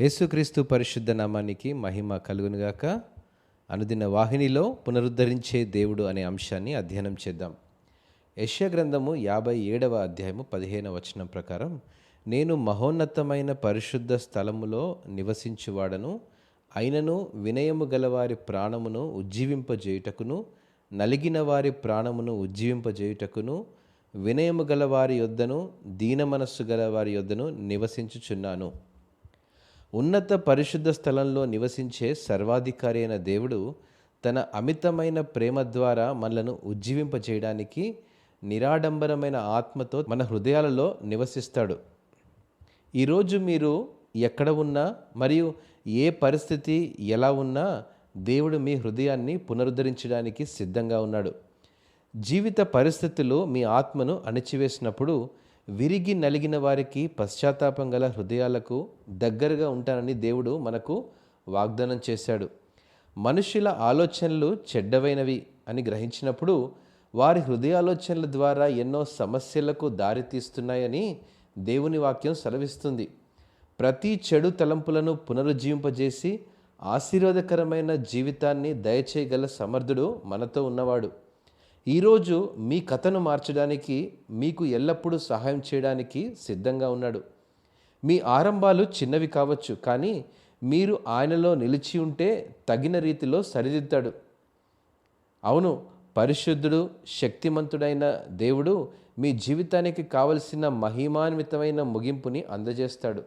యేసుక్రీస్తు పరిశుద్ధ నామానికి మహిమ కలుగునుగాక. అనుదిన వాహినిలో పునరుద్ధరించే దేవుడు అనే అంశాన్ని అధ్యయనం చేద్దాం. యశ్య గ్రంథము యాభై ఏడవ అధ్యాయము పదిహేన వచనం ప్రకారం నేను మహోన్నతమైన పరిశుద్ధ స్థలములో నివసించువాడను అయినను వినయము గలవారి ప్రాణమును ఉజ్జీవింపజేయుటకును నలిగిన వారి ప్రాణమును ఉజ్జీవింపజేయుటకును వినయము గల వారి యొద్దను దీన మనస్సు గల వారి యొద్దను నివసించుచున్నాను. ఉన్నత పరిశుద్ధ స్థలంలో నివసించే సర్వాధికారి అయిన దేవుడు తన అమితమైన ప్రేమ ద్వారా మనలను ఉజ్జీవింపజేయడానికి నిరాడంబరమైన ఆత్మతో మన హృదయాలలో నివసిస్తాడు. ఈరోజు మీరు ఎక్కడ ఉన్నా మరియు ఏ పరిస్థితి ఎలా ఉన్నా దేవుడు మీ హృదయాన్ని పునరుద్ధరించడానికి సిద్ధంగా ఉన్నాడు. జీవిత పరిస్థితులు మీ ఆత్మను అణిచివేసినప్పుడు విరిగి నలిగిన వారికి పశ్చాత్తాపం గల హృదయాలకు దగ్గరగా ఉంటానని దేవుడు మనకు వాగ్దానం చేశాడు. మనుషుల ఆలోచనలు చెడ్డవైనవి అని గ్రహించినప్పుడు వారి హృదయాలోచనల ద్వారా ఎన్నో సమస్యలకు దారితీస్తున్నాయని దేవుని వాక్యం సెలవిస్తుంది. ప్రతి చెడు తలంపులను పునరుజ్జీవింపజేసి ఆశీర్వాదకరమైన జీవితాన్ని దయచేయగల సమర్థుడు మనతో ఉన్నవాడు. ఈరోజు మీ కథను మార్చడానికి మీకు ఎల్లప్పుడూ సహాయం చేయడానికి సిద్ధంగా ఉన్నాడు. మీ ఆరంభాలు చిన్నవి కావచ్చు కానీ మీరు ఆయనలో నిలిచి ఉంటే తగిన రీతిలో సరిదిద్దాడు. అవును పరిశుద్ధుడు శక్తిమంతుడైన దేవుడు మీ జీవితానికి కావలసిన మహిమాన్వితమైన ముగింపుని అందజేస్తాడు.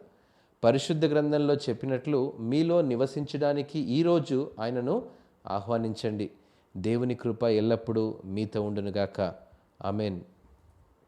పరిశుద్ధ గ్రంథంలో చెప్పినట్లు మీలో నివసించడానికి ఈరోజు ఆయనను ఆహ్వానించండి. దేవుని కృప ఎల్లప్పుడూ మీతో ఉండునుగాక. ఆమెన్.